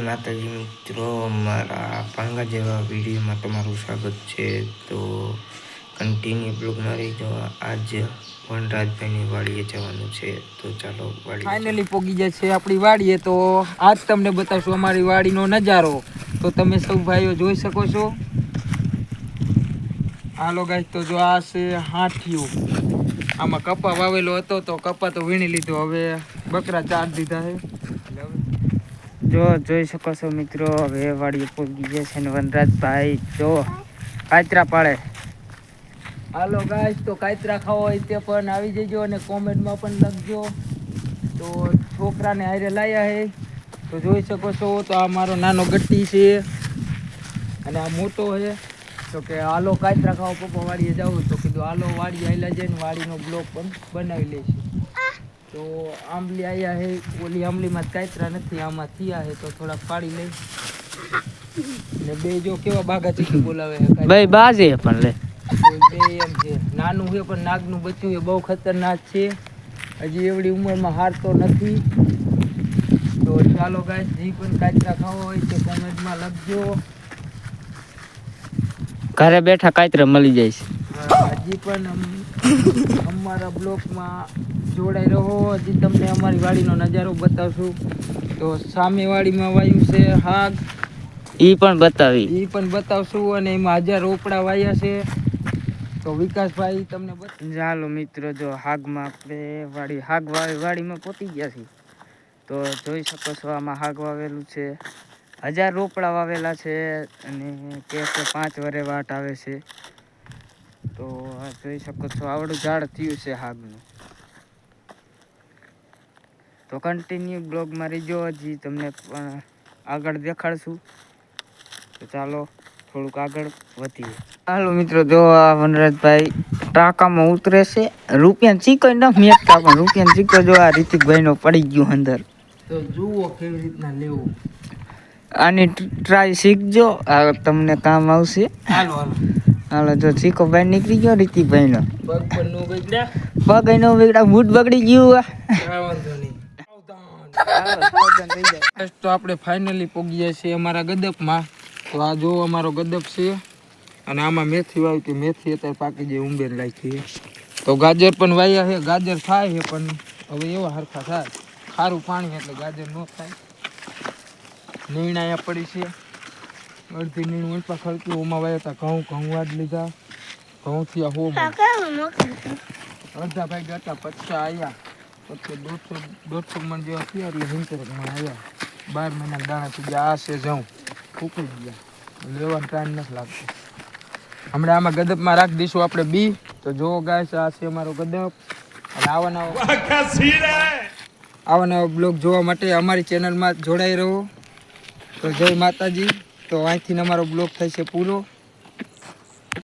માતાજી મિત્રો મારા પાંગા જેવા વિડીયોમાં તમારું સ્વાગત છે. તો કન્ટિન્યુ બ્લોગમાં રહીજો આજ વનરાજભાઈની વાડીએ જવાનું છે. તો ચાલો વાડી ફાઇનલી પોગી જાય છે આપણી વાડીએ. તો આજ તમને બતાવશું અમારી વાડીનો નજારો. તો તમે સૌ ભાઈઓ જોઈ શકો છો. હાલો ગાય તો જો આ છે હાંઠિયું આમાં કપા વાવેલો હતો તો કપા તો વીણી લીધો. હવે બકરા ચાર દીધા છે. જો જોઈ શકો છો મિત્રો, હવે વાડીએ પૂગી ગયા છે ને વનરાજભાઈ. જો કાચરા પાડે. હાલો ગાય તો કાયતરા ખાવા હોય તે પણ આવી જજો અને કોમેન્ટમાં પણ લખજો. તો છોકરાને હારે લાયા હે. તો જોઈ શકો છો, તો આ મારો નાનો ગટ્ટી છે અને આ મોટો છે. તો કે હાલો કાયતરા ખાવા પપ્પા વાડીએ જાવ તો કીધું, હાલો વાડી આવેલા જઈને વાડીનો બ્લોક પણ બનાવી લઈશું. તો આંબલી આવ્યા હે ઓલી આંબલીમાં કાતરા નથી આમાં થયા હે તો થોડાક પાડી લઈ. ને બે જો કેવા બાગા ચીકી બોલાવે છે કાંઈ. ભાઈ બાજે પણ લે. બે એમ છે નાનું છે પણ નાગનું બચ્યું એ બહુ ખતરનાક છે. હજી એવડી ઉંમરમાં હારતો નથી. તો ચાલો ગાય જે પણ કાચરા ખાવા હોય તે કોમેન્ટમાં લખજો. ઘરે બેઠા કાતરા મળી જાય છે. હજી પણ અમ- અમારા બ્લોકમાં જોડાઈ રહો હજી તમને અમારી વાડીનો નજારો બતાવશું. તો સામે વાડીમાં વાયુ છે હાગ. એ પણ બતાવી. એ પણ બતાવશું અને એમાં હજાર રોપડા વાયા છે. તો વિકાસભાઈ તમને ચાલો મિત્રો જો હાગમાં આપણે વાડી હાગ વાવે વાડીમાં પહોંચી ગયા છીએ. તો જોઈ શકો છો આમાં હાગ વાવેલું છે. હજાર રોપડા વાવેલા છે અને કે પાંચ વરે વાટ આવે છે. તો આ જોઈ શકો છો આવડું ઝાડ થયું છે હાગનું તો કન્ટિન્યુ બ્લોગમાં રહીજો હજી તમને પણ આગળ દેખાડશું. તો ચાલો થોડુંક આગળ વધીએ. હાલો મિત્રો જો આ વનરાજભાઈ ટાંકામાં ઉતરે છે. રૂપિયા ચીકો ન મેકતા પણ રૂપિયા ચીકો જો આ રીતિકભાઈનો પડી ગયું અંદર. તો જુઓ કેવી રીતના લેવું. આની ટ્રાય શીખજો આ તમને કામ આવશે. હાલો હાલો. હાલો તો ચીકો ભાઈ નીકળી ગયો રિતિકભાઈ નો પગ એનો વેગડા બૂટ બગડી ગયું આ. તો આપણે ફાઇનલી પોગીએ છીએ અમારા ગદપમાં. તો આ જો અમારો ગદપ છે. અને આમાં મેથી વાવી હતી. મેથી અત્યારે પાકી જાય ઉંબેર રાખી તો ગાજર પણ વાયા છે. ગાજર થાય છે પણ હવે એવા હરખા થાય. ખારું પાણી એટલે ગાજર ન થાય. નીણ પડી છે. અડધી નીણ પાસે ખડકી ઓમાં વાયા હતા ઘઉં ઘઉં વાડ લીધા. ઘઉં થયા હો અડધા ભાઈ હતા પચાસ આવ્યા પછી દોઢસો દોઢસો મણ જેવા થયા એટલે હિંતેર મણ આવ્યા બાર મહિના દાણા થઈ ગયા. આ છે જઉં. ફૂકી ગયા. લેવાનો ટાઈમ નથી લાગતો. હમણાં આમાં ગદપમાં રાખી દઈશું આપણે બી. તો જો ગાય આ છે અમારો ગદપ. અને આવાના આવાના બ્લોગ જોવા માટે અમારી ચેનલમાં જોડાઈ રહો. તો જય માતાજી. તો અહીંથી અમારો બ્લોગ થશે પૂરો